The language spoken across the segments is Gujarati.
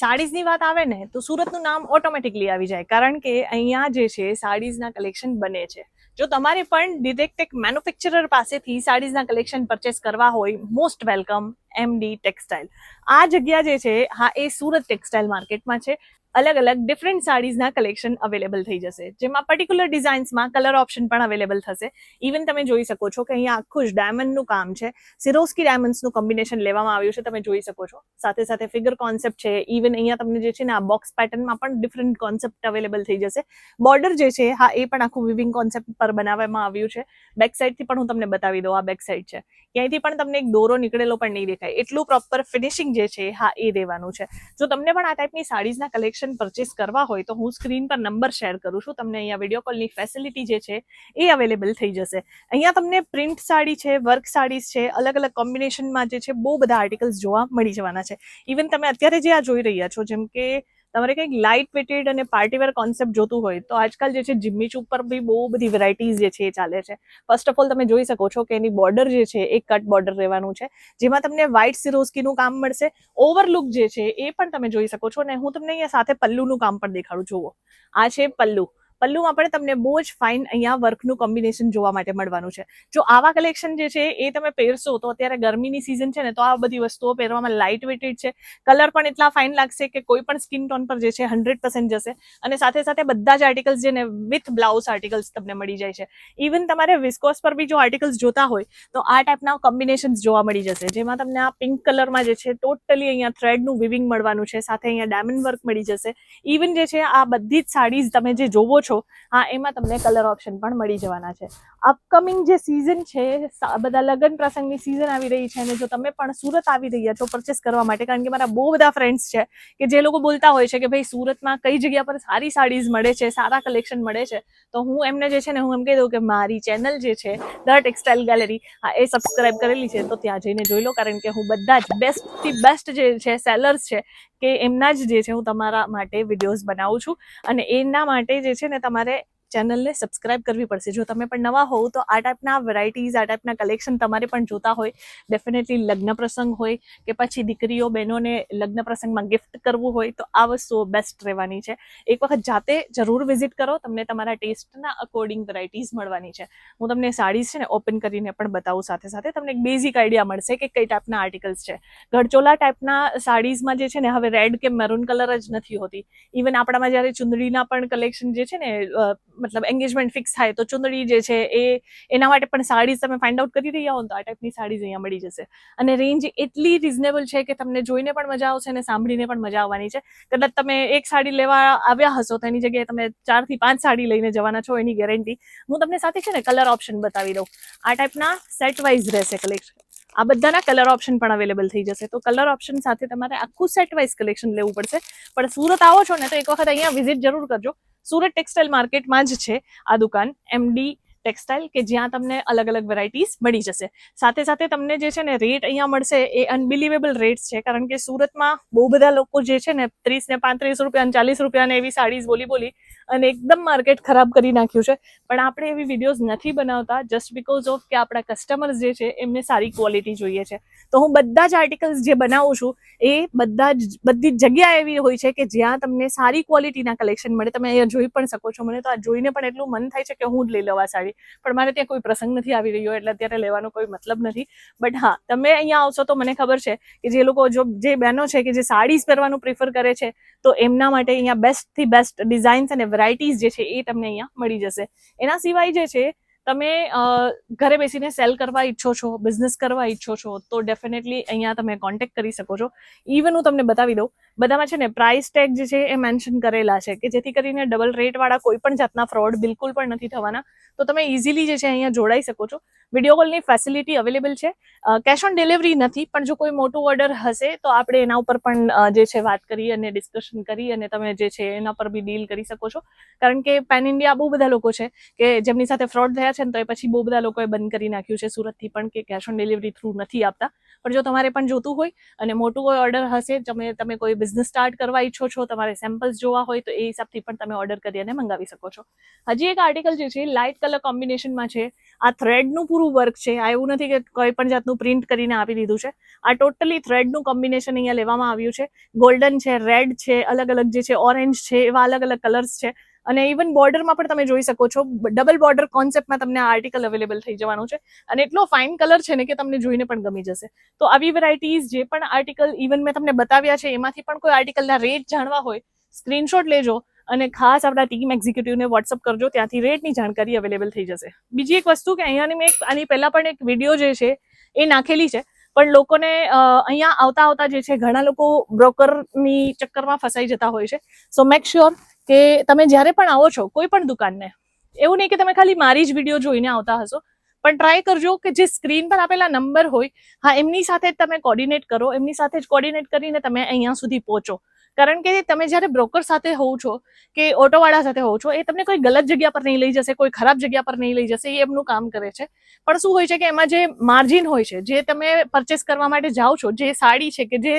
સાડીઝની વાત આવે ને, તો સુરતનું નામ ઓટોમેટિકલી આવી જાય. કારણ કે અહીંયા જે છે, સાડીઝના કલેક્શન બને છે. જો તમારે પણ ડિરેક્ટેક મેન્યુફેક્ચરર પાસેથી સાડીઝના કલેક્શન પરચેસ કરવા હોય મોસ્ટ વેલકમ એમડી ટેક્સટાઇલ આ જગ્યા જે છે, હા, એ સુરત ટેક્સટાઇલ માર્કેટમાં છે. અલગ અલગ ડિફરન્ટ સાડીઝના કલેક્શન અવેલેબલ થઈ જશે. જેમાં પર્ટિક્યુલર ડિઝાઇન્સમાં કલર ઓપ્શન પણ અવેલેબલ થશે. ઇવન તમે જોઈ શકો છો કે અહીંયા આખું જ ડાયમંડનું કામ છે. સિરોસ્કી ડાયમંડ્સનું કોમ્બિનેશન લેવામાં આવ્યું છે, તમે જોઈ શકો છો. સાથે સાથે ફિગર કોન્સેપ્ટ છે. ઇવન અહીંયા તમને જે છે ને આ બોક્સ પેટર્નમાં પણ ડિફરન્ટ કોન્સેપ્ટ અવેલેબલ થઈ જશે. બોર્ડર જે છે, હા, એ પણ આખું વિવિંગ કોન્સેપ્ટ પર બનાવવામાં આવ્યું છે. બેક સાઈડથી પણ હું તમને બતાવી દઉં, આ બેક સાઈડ છે. ક્યાંયથી પણ તમને એક દોરો નીકળેલો પણ નહીં દેખાય. એટલું પ્રોપર ફિનિશિંગ જે છે, હા, એ રહેવાનું છે. જો તમને પણ આ ટાઈપની સાડીઝના કલેક્શન પરચેસ કરવા હોય તો હું સ્ક્રીન પર નંબર શેર કરું છું. તમને અહીંયા વીડિયો કોલની ફેસિલિટી જે છે એ અવેલેબલ થઈ જશે. અહીંયા તમને પ્રિન્ટ સાડી છે વર્ક સાડીઝ છે અલગ અલગ કોમ્બિનેશનમાં જે છે બહુ બધા આર્ટિકલ્સ જોવા મળી જવાના છે. ઇવન તમે અત્યારે જે આ જોઈ રહ્યા છો, જેમ કે તમારે કંઈક લાઇટ વેટેડ અને પાર્ટીવેર કોન્સેપ્ટ જોતું હોય તો આજકાલ જે છે જિમ્મી ચૂપ પર બી બહુ બધી વેરાયટીઝ જે છે એ ચાલે છે. ફર્સ્ટ ઓફ ઓલ તમે જોઈ શકો છો કે એની બોર્ડર જે છે, એ કટ બોર્ડર રહેવાનું છે, જેમાં તમને વ્હાઇટ સિરોસ્કીનું કામ મળશે. ઓવરલુક જે છે, એ પણ તમે જોઈ શકો છો. અને હું તમને અહીંયા સાથે પલ્લુનું કામ પણ દેખાડું. જુઓ. આ છે પલ્લુ. પલ્લુમાં પણ તમને બહુ જ ફાઇન અહીંયા વર્કનું કોમ્બિનેશન જોવા માટે મળવાનું છે. જો આવા કલેક્શન જે છે એ તમે પહેરશો તો અત્યારે ગરમીની સિઝન છે ને તો આ બધી વસ્તુઓ પહેરવામાં લાઇટ વેટેડ છે. કલર પણ એટલા ફાઇન લાગશે કે કોઈ પણ સ્કિન ટોન પર જે છે હંડ્રેડ જશે. અને સાથે સાથે બધા જ આર્ટિકલ્સ જે ને વિથ બ્લાઉઝ આર્ટિકલ્સ તમને મળી જાય છે. ઇવન તમારે વિસ્કોસ પર બી જો આર્ટિકલ્સ જોતા હોય, તો આ ટાઈપના કોમ્બિનેશન્સ જોવા મળી જશે. જેમાં તમને આ પિંક કલરમાં જે છે ટોટલી અહીંયા થ્રેડનું વિવિંગ મળવાનું છે. સાથે અહીંયા ડાયમંડ વર્ક મળી જશે. ઇવન જે છે આ બધી જ સાડીઝ તમે જે જોવો છો હા, એમાં તમને કલર ઓપ્શન પણ મળી જવાના છે. અપકમિંગ જે સિઝન છે બધા લગ્ન પ્રસંગની સિઝન આવી રહી છે અને જો તમે પણ સુરત આવી રહ્યા છો પરચેસ કરવા માટે, કારણ કે મારા બહુ બધા ફ્રેન્ડ્સ છે કે જે લોકો બોલતા હોય છે કે ભાઈ સુરતમાં કઈ જગ્યા પર સારી સાડીઝ મળે છે, સારા કલેક્શન મળે છે, તો હું એમને જે છે ને, હું એમ કહી દઉં કે મારી ચેનલ જે છે ધ ટેક્સટાઇલ ગેલેરી હા, એ સબસ્ક્રાઇબ કરેલી છે, તો ત્યાં જઈને જોઈ લો, કારણ કે હું બધા જ બેસ્ટથી બેસ્ટ જે છે સેલર્સ છે કે એમના જ જે છે હું તમારા માટે વિડીયોઝ બનાવું છું. અને એના માટે જે છે ને તમારે ચેનલને સબસ્ક્રાઇબ કરવી પડશે. જો તમે પણ નવા હોવ તો આ ટાઈપના વેરાયટીઝ, આ ટાઈપના કલેક્શન તમારે પણ જોતા હોય. ડેફિનેટલી લગ્ન પ્રસંગ હોય કે પછી દીકરીઓ, બહેનોને લગ્ન પ્રસંગમાં ગિફ્ટ કરવું હોય તો આ વસ્તુઓ બેસ્ટ રહેવાની છે. એક વખત જાતે જરૂર વિઝિટ કરો, તમને તમારા ટેસ્ટના અકોર્ડિંગ વેરાયટીઝ મળવાની છે. હું તમને સાડીઝ છે ને ઓપન કરીને પણ બતાવું સાથે સાથે. તમને એક બેઝિક આઈડિયા મળશે કે કઈ ટાઈપના આર્ટિકલ્સ છે. ગઢચોલા ટાઈપના સાડીઝમાં જે છે ને હવે રેડ કે મેરૂન કલર જ નથી હોતી. ઇવન આપણામાં જ્યારે ચુંદડીના પણ કલેક્શન જે છે ને મતલબ એંગેજમેન્ટ ફિક્સ થાય તો ચુંદડી જે છે એ, એના માટે પણ સાડીઝ તમે ફાઇન્ડ આઉટ કરી રહ્યા હો તો આ ટાઈપની સાડીઝ અહીંયા મળી જશે. અને રેન્જ એટલી રિઝનેબલ છે કે તમને જોઈને પણ મજા આવશે અને સાંભળીને પણ મજા આવવાની છે. કદાચ તમે એક સાડી લેવા આવ્યા હશો તો એની જગ્યાએ તમે ચારથી પાંચ સાડી લઈને જવાના છો એની ગેરંટી હું તમને સાથે છે ને કલર ઓપ્શન બતાવી દઉં. આ ટાઈપના સેટ વાઇઝ રહેશે કલેક્શન આ બધાના કલર ઓપ્શન પણ અવેલેબલ થઈ જશે. તો કલર ઓપ્શન સાથે તમારે આખું સેટ વાઇઝ કલેક્શન લેવું પડશે. પણ સુરત આવો છો ને તો એક વખત અહીંયા વિઝિટ જરૂર કરજો. સુરત ટેક્સટાઇલ માર્કેટમાં જ છે આ દુકાન એમડી ટેક્સટાઇલ કે જ્યાં તમને અલગ અલગ વેરાયટીઝ મળી જશે. સાથે સાથે તમને જે છે ને રેટ અહીંયા મળશે એ અનબિલિવેબલ રેટ્સ છે. કારણ કે સુરતમાં બહુ બધા લોકો જે છે ને ત્રીસ ને પાંત્રીસ રૂપિયા અને ચાલીસ રૂપિયાને એવી સાડીઝ બોલી બોલી અને એકદમ માર્કેટ ખરાબ કરી નાખ્યું છે. પણ આપણે એવી વિડીયોઝ નથી બનાવતા જસ્ટ બીકોઝ ઓફ કે આપણા કસ્ટમર્સ જે છે એમને સારી ક્વોલિટી જોઈએ છે. તો હું બધા જ આર્ટિકલ્સ જે બનાવું છું એ બધા જ, બધી જગ્યા એવી હોય છે કે જ્યાં તમને સારી ક્વોલિટીના કલેક્શન મળે. તમે અહીંયા જોઈ પણ શકો છો. મને તો આ જોઈને પણ એટલું મન થાય છે કે હું જ લઈ લઉં આ સાડી. પણ મારે ત્યાં કોઈ પ્રસંગ નથી આવી રહ્યો, એટલે અત્યારે લેવાનો કોઈ મતલબ નથી. બટ હા, તમે અહીંયા આવશો તો મને ખબર છે કે જે લોકો, જો જે બહેનો છે કે જે સાડીઝ પહેરવાનું પ્રિફર કરે છે, તો એમના માટે અહીંયા બેસ્ટથી બેસ્ટ ડિઝાઇન્સ અને વેરાયટીઝ જે છે એ તમને અહીંયા મળી જશે. એના સિવાય જે છે તમે ઘરે બેસીને સેલ કરવા ઈચ્છો છો, બિઝનેસ કરવા ઈચ્છો છો, તો ડેફિનેટલી અહીંયા તમે કોન્ટેક્ટ કરી શકો છો. ઇવન હું તમને બતાવી દઉં, બધામાં છે ને પ્રાઇસ ટેગ જે છે એ મેન્શન કરેલા છે, કે જેથી કરીને ડબલ રેટ વાળા કોઈ પણ જાતના ફ્રોડ બિલકુલ પણ નથી થવાના. તો તમે ઇઝીલી જે છે અહીંયા જોડાઈ શકો છો. વીડિયો કોલની ફેસિલિટી અવેલેબલ છે. કેશ ઓન ડિલિવરી નથી, પણ જો કોઈ મોટું ઓર્ડર હશે, તો આપણે એના ઉપર પણ જે છે વાત કરી અને ડિસ્કશન કરી અને તમે જે છે એના પર બી ડીલ કરી શકો છો. કારણ કે પેન ઇન્ડિયા બહુ બધા લોકો છે કે જેમની સાથે ફ્રોડ થયા છે ને તો એ પછી બહુ બધા લોકોએ બંધ કરી નાખ્યું છે સુરતથી પણ કે કેશ ઓન ડિલિવરી થ્રુ નથી આપતા. પણ જો તમારે પણ જોતું હોય અને મોટું કોઈ ઓર્ડર હશે, તમે તમે કોઈ બિઝનેસ સ્ટાર્ટ કરવા ઈચ્છો છો, તમારે સેમ્પલ્સ જોવા હોય, તો એ હિસાબથી પણ તમે ઓર્ડર કરી અને મંગાવી શકો છો. હજી એક આર્ટિકલ જે છે લાઇટ કલર કોમ્બિનેશનમાં છે. આ થ્રેડનું પૂરું વર્ક છે. આ એવું નથી કે કોઈ પણ જાતનું પ્રિન્ટ કરીને આપી દીધું છે. આ ટોટલી થ્રેડનું કોમ્બિનેશન અહીંયા લેવામાં આવ્યું છે. ગોલ્ડન છે રેડ છે અલગ અલગ જે છે ઓરેન્જ છે, એવા અલગ અલગ કલર્સ છે. અને ઇવન બોર્ડરમાં પણ તમે જોઈ શકો છો ડબલ બોર્ડર કોન્સેપ્ટમાં તમને આ આર્ટિકલ અવેલેબલ થઈ જવાનું છે. અને એટલો ફાઇન કલર છે ને કે તમને જોઈને પણ ગમી જશે. તો આવી વેરાયટીઝ જે પણ આર્ટિકલ ઇવન મેં તમને બતાવ્યા છે, એમાંથી પણ કોઈ આર્ટિકલના રેટ જાણવા હોય સ્ક્રીનશોટ લેજો અને ખાસ આપણા ટીમ એક્ઝિક્યુટિવને વોટ્સઅપ કરજો, ત્યાંથી રેટની જાણકારી અવેલેબલ થઈ જશે. બીજી એક વસ્તુ કે અહીંયાની મેં આની પહેલાં પણ એક વીડિયો જે છે, એ નાખેલી છે. પણ લોકોને અહીંયા આવતા આવતા જે છે, ઘણા લોકો બ્રોકરની ચક્કરમાં ફસાઈ જતા હોય છે. સો મેક શ્યોર કે તમે જ્યારે પણ આવો છો, કોઈ પણ દુકાનને, એવું નહીં કે તમે ખાલી મારી જ વીડિયો જોઈને આવતા હશો, પણ ટ્રાય કરજો કે જે સ્ક્રીન પર આપેલા નંબર હોય, હા, એમની સાથે જ તમે કોર્ડિનેટ કરો, એમની સાથે જ કોર્ડિનેટ કરીને તમે અહીંયા સુધી પહોંચો. કારણ કે તમે જ્યારે બ્રોકર સાથે હોવ છો, કે ઓટોવાળા સાથે હોવ છો, એ તમને કોઈ ગલત જગ્યા પર નહીં લઈ જશે, કોઈ ખરાબ જગ્યા પર નહીં લઈ જશે, એ એમનું કામ કરે છે. પણ શું હોય છે કે એમાં જે માર્જિન હોય છે, જે તમે પરચેસ કરવા માટે જાઓ છો, જે સાડી છે કે જે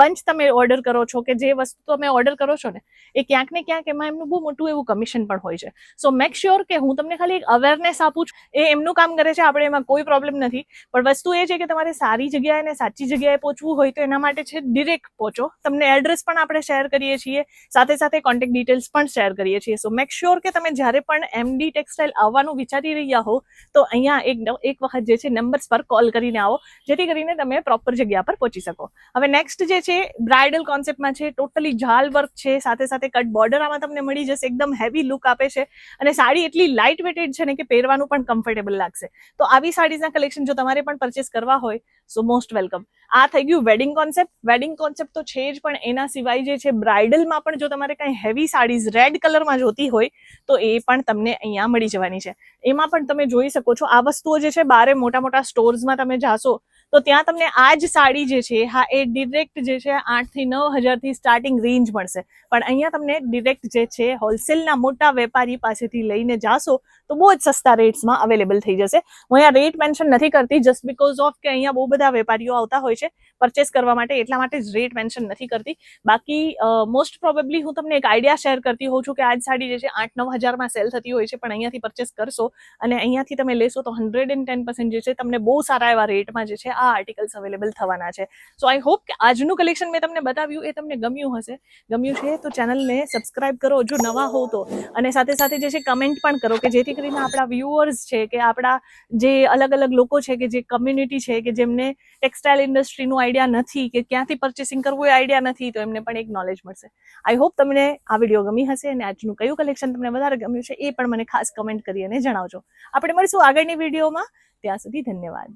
બંચ તમે ઓર્ડર કરો છો કે જે વસ્તુ તમે ઓર્ડર કરો છો ને, એ ક્યાંક ને ક્યાંક એમાં એમનું બહુ મોટું એવું કમિશન પણ હોય છે. સો મેક શ્યોર કે હું તમને ખાલી એક અવેરનેસ આપું છું. એ એમનું કામ કરે છે, આપણે એમાં કોઈ પ્રોબ્લેમ નથી. પણ વસ્તુ એ છે કે તમારે સારી જગ્યાએ સાચી જગ્યાએ પહોંચવું હોય તો એના માટે છે ડિરેક્ટ પહોંચો. તમને એડ્રેસ પણ આપણે શેર કરીએ છીએ. સાથે સાથે કોન્ટેક્ટ ડિટેલ્સ પણ શેર કરીએ છીએ. સો મેક શ્યોર કે તમે જ્યારે પણ એમડી ટેક્સટાઇલ આવવાનું વિચારી રહ્યા હો, તો અહીંયા એક એક વખત જે છે નંબર્સ પર કોલ કરીને આવો. જેથી કરીને તમે પ્રોપર જગ્યા પર પહોંચી શકો. હવે નેક્સ્ટ જે છે બ્રાઇડલ કોન્સેપ્ટમાં છે ટોટલી ઝાલ વર્ક છે, સાથે સાથે કટ બોર્ડર આમાં તમને મળી જશે, એકદમ હેવી લુક આપે છે અને સાડી એટલી લાઇટ વેટેડ છે ને કે પહેરવાનું પણ કમ્ફર્ટેબલ લાગશે. તો આવી સાડીઝના કલેક્શન જો તમારે પણ પરચેસ કરવા હોય સો મોસ્ટ વેલકમ આ થઈ ગયું વેડિંગ કોન્સેપ્ટ વેડિંગ કોન્સેપ્ટ તો છે જ, પણ એના સિવાય જે છે બ્રાઇડલમાં પણ જો તમારે કંઈ હેવી સાડીઝ રેડ કલરમાં જોતી હોય, તો એ પણ તમને અહીંયા મળી જવાની છે. એમાં પણ તમે જોઈ શકો છો, આ વસ્તુઓ જે છે, બારે મોટા મોટા સ્ટોર્સમાં તમે જાશો તો ત્યાં તમને આ જ સાડી જે છે, હા, એ ડિરેક્ટ જે છે આઠથી નવ હજારથી સ્ટાર્ટિંગ રેન્જ મળશે. પણ અહીંયા તમને ડિરેક્ટ જે છે હોલસેલના મોટા વેપારી પાસેથી લઈને જાશો, તો બહુ જ સસ્તા રેટ્સમાં અવેલેબલ થઈ જશે. હું અહીંયા રેટ મેન્શન નથી કરતી જસ્ટ બીકોઝ ઓફ કે અહીંયા બહુ બધા વેપારીઓ આવતા હોય છે પરચેસ કરવા માટે એટલા માટે જ રેટ મેન્શન નથી કરતી. બાકી મોસ્ટ પ્રોબેબલી હું તમને એક આઈડિયા શેર કરતી હોઉં છું કે આ જ સાડી જે છે આઠ નવ હજારમાં સેલ થતી હોય છે, પણ અહીંયાથી પરચેસ કરશો અને અહીંયાથી તમે લેશો તો હંડ્રેડ એન્ડ ટેન પર્સન્ટ જે છે, તમને બહુ સારા એવા રેટમાં જે છે, આ આર્ટિકલ્સ અવેલેબલ થવાના છે. સો આઈ હોપ કે આજનું કલેક્શન મેં તમને બતાવ્યું, એ તમને ગમ્યું હશે. ગમ્યું છે તો ચેનલને સબસ્ક્રાઇબ કરો, જો નવા હો તો. અને સાથે સાથે જે છે કમેન્ટ પણ કરો કે જેથી કરીને આપણા વ્યુઅર્સ છે કે આપણા જે અલગ અલગ લોકો છે કે જે કમ્યુનિટી છે કે જેમને ટેક્સટાઇલ ઇન્ડસ્ટ્રીનું આઈડિયા નથી કે ક્યાંથી પરચેસિંગ કરવું એ આઈડિયા નથી, તો એમને પણ એક નોલેજ મળશે. આઈ હોપ તમને આ વીડિયો ગમી હશે અને આજનું કયું કલેક્શન તમને વધારે ગમ્યું છે એ પણ મને ખાસ કમેન્ટ કરી અને જણાવજો. આપણે મળીશું આગળની વિડીયોમાં ત્યાં સુધી ધન્યવાદ.